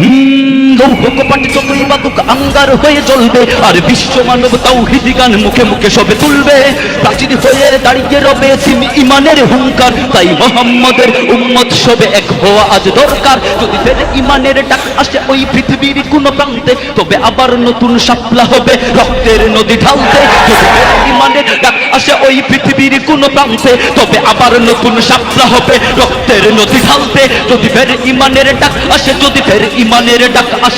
Hmm. লৌহকপাটি যতই বাতুক আঙ্গার হয়ে জ্বলবে, আর বিশ্ব মানব তাওহিদি গান মুখে মুখে সবে তুলবে। প্রাচীর হয়ে দাঁড়িয়ে রবে সিমি ইমানের হুঙ্কার, তাই মোহাম্মদের উম্মত সবে এক হওয়া আজ দরকার। যদি ফের ইমানের ডাক আসে ওই পৃথিবীর কোন প্রান্তে, তবে আবার নতুন সাপলা হবে রক্তের নদী ঢালতে। যদি ফের ইমানের ডাক আসে ওই পৃথিবীর কোন প্রান্তে, তবে আবার নতুন সাপলা হবে রক্তের নদী ঢালতে। যদি ফের ইমানের ডাক আসে, যদি ফের ইমানের ডাক আসে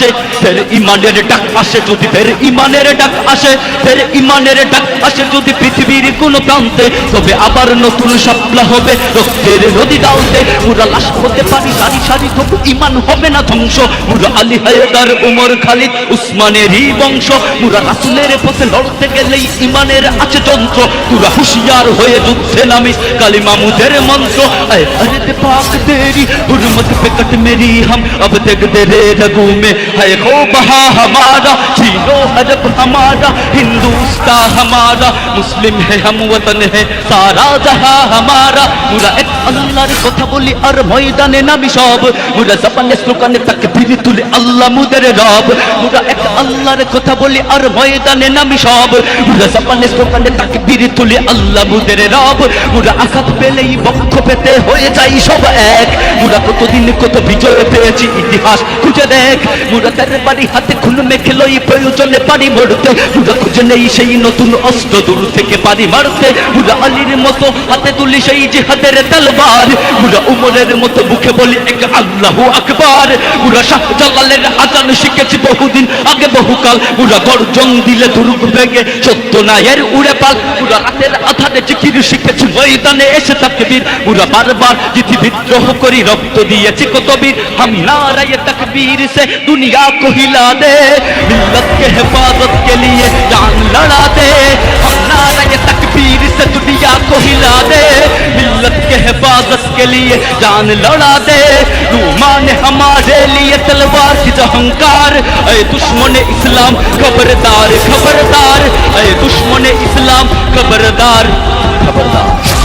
ফের ইমানের ডাক আসে যদি ফের ইমানের ডাক আসে ফের ইমানের ডাক আসে যদি পৃথিবীর কোন প্রান্তে তবে আবার নতুন সাপলা হবে রক্তের নদী ডালতে পুরা লাশ হতে পারি সারি সারি তবু ইমান হবে না ধ্বংস মুরা আলী হায়দার উমর খালিদ উসমানেরই বংশ মুরা রাসুলের পথে লড়তে গেলেই ইমানের আছে যন্ত্র তুরা হুশিয়ার হয়ে যুদ্ধে নামিস কালী মামুদের মন্ত্র আয় अरे ते पाक तेरी हुर्मत पे कट मेरी हम अब तक तेरे रगू में है खो बहा हमारा छीनो अरब हमारा हिंदुस्तान हमारा मुस्लिम है हम वतन है सारा जहां हमारा मुरा एक আল্লাহর কথা বলি আর ময়দানে নামি সব মুরা জাপানে স্লোগানে তাকে ফিরে তুলে আল্লাহ মুদের রব মুরা এক আল্লাহর কথা বলি আর ময়দানে নামি সব মুরা জাপানে স্লোগানে তাকে ফিরে তুলে আল্লাহ মুদের রব মুরা আঘাত পেলেই বক্ষ পেতে হয়ে যাই সব এক মুরা কতদিন কত বিজয় পেয়েছি ইতিহাস খুঁজে দেখ বুড়া বাড়ি হাতে খুন মেখে লই, প্রয়োজনে পারি মরতে। বুড়া খুঁজে নেই সেই নতুন অস্ত্র, দূর থেকে পারি মারতে। বুড়া আলীর মতো হাতে তুলি সেই যে হাতের তালবার। বুড়া উমরের মতো বলি এক আল্লাহ আকবার। বুড়া শাহ জালালের আজান শিখেছি বহুদিন আগে বহুকাল। বুড়া গর্জন দিলে দুর্গ ভেঙে সত্য নায়ের উড়ে পাল। বুড়া রাতের আধারে চিকির শিখেছি ময়দানে এসে তাকে বীর বুড়া বারবার জিতি বিদ্রোহ করি, রক্ত দিয়েছি কতবীর। হাম নারায় তাকবীর, সে দুনিয়া दुनिया को हिला दे। मिल्लत के हिफाजत के लिए जान लड़ा दे। हम नाराय तकबीर से दुनिया को हिला दे। मिल्लत के हिफाजत के लिए जान लड़ा दे। रूमान हमारे लिए तलवार की जहंकार। अय दुश्मन इस्लाम, खबरदार खबरदार। अरे दुश्मन इस्लाम, खबरदार खबरदार।